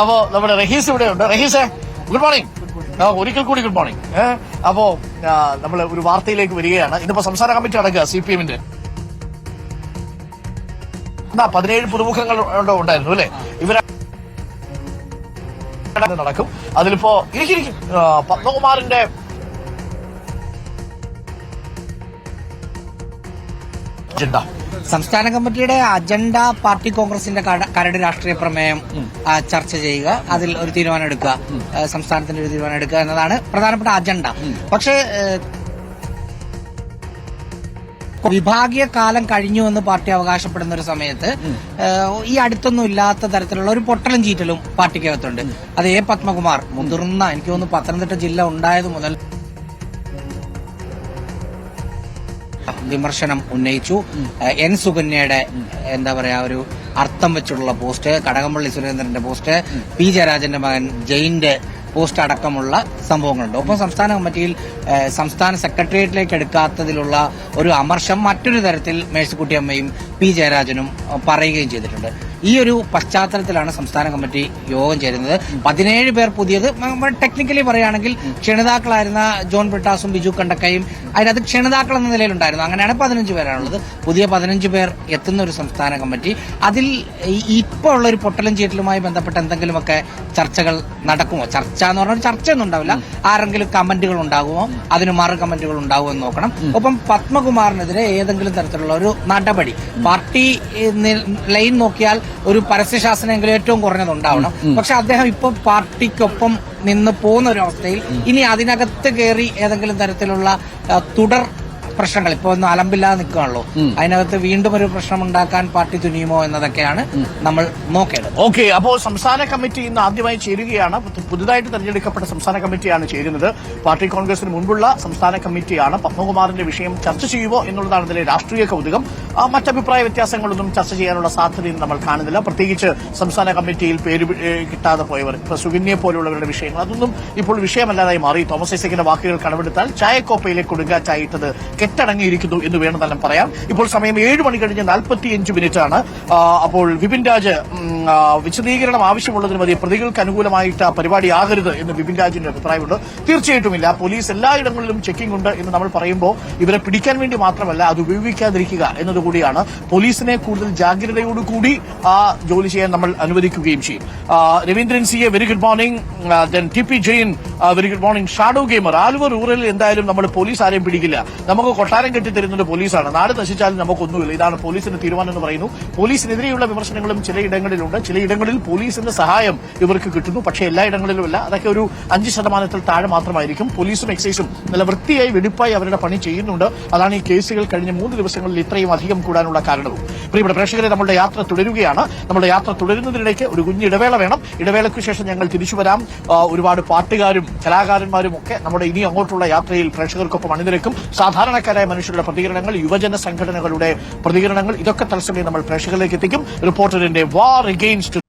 അപ്പോ നമ്മുടെ റഹീസ് ഇവിടെ ഉണ്ട് റഹീസേ ഗുഡ് മോർണിംഗ് ഒരിക്കൽ കൂടി ഗുഡ് മോർണിംഗ് അപ്പോ നമ്മൾ ഒരു വാർത്തയിലേക്ക് വരികയാണ്. ഇന്നിപ്പോ സംസ്ഥാന കമ്മിറ്റി അടക്കുക സി പി എമ്മിന്റെ. പതിനേഴ് പുതുമുഖങ്ങൾ ഉണ്ടായിരുന്നു അല്ലെ? ഇവരെ നടക്കും. അതിലിപ്പോ ഇരിക്കും പത്മകുമാറിന്റെ അജണ്ട. സംസ്ഥാന കമ്മിറ്റിയുടെ അജണ്ട പാർട്ടി കോൺഗ്രസിന്റെ കരട് രാഷ്ട്രീയ പ്രമേയം ചർച്ച ചെയ്യുക. അതിൽ ഒരു തീരുമാനം എടുക്കുക. സംസ്ഥാനത്തിന്റെ ഒരു തീരുമാനം എടുക്കുക എന്നതാണ് പ്രധാനപ്പെട്ട അജണ്ട. പക്ഷേ വിഭാഗീയ കാലം കഴിഞ്ഞു എന്ന് പാർട്ടി അവകാശപ്പെടുന്ന ഒരു സമയത്ത് ഈ അടുത്തൊന്നും ഇല്ലാത്ത തരത്തിലുള്ള ഒരു പൊട്ടലും ചീറ്റലും പാർട്ടിക്കകത്തുണ്ട്. അത് എ പത്മകുമാർ മുതിർന്ന എനിക്ക് തോന്നുന്നു പത്തനംതിട്ട ജില്ല ഉണ്ടായത് മുതൽ വിമർശനം ഉന്നയിച്ചു. എൻ സുകന്യയുടെ എന്താ പറയാ ഒരു അർത്ഥം വെച്ചിട്ടുള്ള പോസ്റ്റ് കടകംപള്ളി സുരേന്ദ്രന്റെ പോസ്റ്റ് പി ജയരാജന്റെ മകൻ ജയിന്റെ പോസ്റ്റ് അടക്കമുള്ള സംഭവങ്ങളുണ്ട്. ഒപ്പം സംസ്ഥാന കമ്മിറ്റിയിൽ സംസ്ഥാന സെക്രട്ടേറിയറ്റിലേക്ക് എടുക്കാത്തതിലുള്ള ഒരു അമർഷം മറ്റൊരു തരത്തിൽ മേഴ്സിക്കുട്ടിയമ്മയും പി ജയരാജനും പറയുകയും ചെയ്തിട്ടുണ്ട്. ഈ ഒരു പശ്ചാത്തലത്തിലാണ് സംസ്ഥാന കമ്മിറ്റി യോഗം ചേരുന്നത്. പതിനേഴ് പേർ പുതിയത്. ടെക്നിക്കലി പറയുകയാണെങ്കിൽ ക്ഷണിതാക്കളായിരുന്ന ജോൺ ബ്രിട്ടാസും ബിജു കണ്ടക്കയും അതിനകത്ത് ക്ഷണിതാക്കൾ എന്ന നിലയിലുണ്ടായിരുന്നു. അങ്ങനെയാണ് പതിനഞ്ച് പേരാണുള്ളത്. പുതിയ പതിനഞ്ച് പേർ എത്തുന്ന ഒരു സംസ്ഥാന കമ്മിറ്റി. അതിൽ ഇപ്പോൾ ഉള്ള ഒരു പൊട്ടലും ചീറ്റലുമായി ബന്ധപ്പെട്ട എന്തെങ്കിലുമൊക്കെ ചർച്ചകൾ നടക്കുമോ? ചർച്ച എന്ന് പറഞ്ഞാൽ ചർച്ചയൊന്നും ഉണ്ടാവില്ല. ആരെങ്കിലും കമന്റുകൾ ഉണ്ടാകുമോ? അതിന് മറു കമന്റുകൾ ഉണ്ടാകുമോ എന്ന് നോക്കണം. ഒപ്പം പത്മകുമാറിനെതിരെ ഏതെങ്കിലും തരത്തിലുള്ള ഒരു നടപടി. പാർട്ടി ലൈൻ നോക്കിയാൽ ഒരു പരസ്യശാസനമെങ്കിലും ഏറ്റവും കുറഞ്ഞത് ഉണ്ടാവണം. പക്ഷെ അദ്ദേഹം ഇപ്പൊ പാർട്ടിക്കൊപ്പം നിന്ന് പോകുന്ന ഒരു അവസ്ഥയിൽ ഇനി അതിനകത്ത് കയറി ഏതെങ്കിലും തരത്തിലുള്ള തുടർ പ്രശ്നങ്ങൾ. ഇപ്പൊ ഒന്ന് അലമ്പില്ലാതെ നിൽക്കുകയാണല്ലോ. അതിനകത്ത് വീണ്ടും ഒരു പ്രശ്നം ഉണ്ടാക്കാൻ പാർട്ടി തുനിയുമോ എന്നതൊക്കെയാണ് നമ്മൾ നോക്കേണ്ടത്. ഓക്കെ അപ്പോൾ സംസ്ഥാന കമ്മിറ്റി ഇന്ന് ആദ്യമായി ചേരുകയാണ്. പുതുതായിട്ട് തെരഞ്ഞെടുക്കപ്പെട്ട സംസ്ഥാന കമ്മിറ്റിയാണ് ചേരുന്നത്. പാർട്ടി കോൺഗ്രസിന് മുൻപുള്ള സംസ്ഥാന കമ്മിറ്റിയാണ്. പത്മകുമാറിന്റെ വിഷയം ചർച്ച ചെയ്യുമോ എന്നുള്ളതാണ് ഇതിലെ രാഷ്ട്രീയ കൗതുകം. മറ്റഭിപ്രായ വ്യത്യാസങ്ങളൊന്നും ചർച്ച ചെയ്യാനുള്ള സാധ്യതയും നമ്മൾ കാണുന്നില്ല. പ്രത്യേകിച്ച് സംസ്ഥാന കമ്മിറ്റിയിൽ പേര് കിട്ടാതെ പോയവർ സുകന്യെ പോലുള്ളവരുടെ വിഷയങ്ങൾ. അതൊന്നും ഇപ്പോൾ വിഷയമല്ലാതായി മാറി. തോമസ് ഐസക്കിന്റെ വാക്കുകൾ കടമെടുത്താൽ ചായക്കോപ്പയിലെ കൊടുങ്കാറ്റായിട്ടത് കെട്ടടങ്ങിയിരിക്കുന്നു എന്ന് വേണം തന്നെ പറയാം. ഇപ്പോൾ സമയം ഏഴ് മണി കഴിഞ്ഞ് നാൽപ്പത്തിയഞ്ച് മിനിറ്റ് ആണ് അപ്പോൾ വിപിൻ രാജ് വിശദീകരണം ആവശ്യമുള്ളതിന് മതി. പ്രതികൾക്ക് അനുകൂലമായിട്ട് ആ പരിപാടി ആകരുത് എന്ന് വിപിൻ രാജിന്റെ അഭിപ്രായമുണ്ട്. തീർച്ചയായിട്ടുമില്ല പോലീസ് എല്ലായിടങ്ങളിലും ചെക്കിംഗ് ഉണ്ട് എന്ന് നമ്മൾ പറയുമ്പോൾ ഇവരെ പിടിക്കാൻ വേണ്ടി മാത്രമല്ല അത് ഉപയോഗിക്കാതിരിക്കുക എന്നതുകൂടിയാണ്. പോലീസിനെ കൂടുതൽ ജാഗ്രതയോടുകൂടി ആ ജോലി ചെയ്യാൻ നമ്മൾ അനുവദിക്കുകയും ചെയ്യും. Raveendran C A very good morning then T P Jain very good morning shadow gamer Aluva റൂറലിൽ എന്തായാലും നമ്മൾ പോലീസ് ആരെയും പിടിക്കില്ല. നമുക്ക് കൊട്ടാരം കെട്ടിത്തരുന്നത് പോലീസാണ്. നാട് നശിച്ചാലും നമുക്കൊന്നുമില്ല. ഇതാണ് പോലീസിന്റെ തീരുമാനം എന്ന് പറയുന്നു. പോലീസിനെതിരെയുള്ള വിമർശനങ്ങളും ചിലയിടങ്ങളിലുണ്ട് ചിലയിടങ്ങളിൽ പോലീസിന്റെ സഹായം ഇവർക്ക് കിട്ടുന്നു. പക്ഷേ എല്ലായിടങ്ങളിലുമല്ല അതൊക്കെ ഒരു അഞ്ച് ശതമാനത്തിൽ താഴെ മാത്രമായിരിക്കും. പോലീസും എക്സൈസും നല്ല വൃത്തിയായി വെടിപ്പായി അവരുടെ പണി ചെയ്യുന്നുണ്ട്. അതാണ് ഈ കേസുകൾ കഴിഞ്ഞ മൂന്ന് ദിവസങ്ങളിൽ ഇത്രയും അധികം കൂടാനുള്ള കാരണവും. പ്രിയപ്പെട്ട പ്രേക്ഷകരെ നമ്മുടെ യാത്ര തുടരുകയാണ്. നമ്മുടെ യാത്ര തുടരുന്നതിനിടയ്ക്ക് ഒരു കുഞ്ഞ് ഇടവേള വേണം. ഇടവേളയ്ക്ക് ശേഷം ഞങ്ങൾ തിരിച്ചു വരാം. ഒരുപാട് പാട്ടുകാരും കലാകാരന്മാരും ഒക്കെ നമ്മുടെ ഇനി അങ്ങോട്ടുള്ള യാത്രയിൽ പ്രേക്ഷകർക്കൊപ്പം അണിനിരക്കും. സാധാരണക്കാരായ മനുഷ്യരുടെ പ്രതികരണങ്ങൾ യുവജന സംഘടനകളുടെ പ്രതികരണങ്ങൾ ഇതൊക്കെ തത്സമയം നമ്മൾ പ്രേക്ഷകരിലേക്ക് എത്തിക്കും. റിപ്പോർട്ടറിന്റെ വാർ എഗെയിൻസ്റ്റ്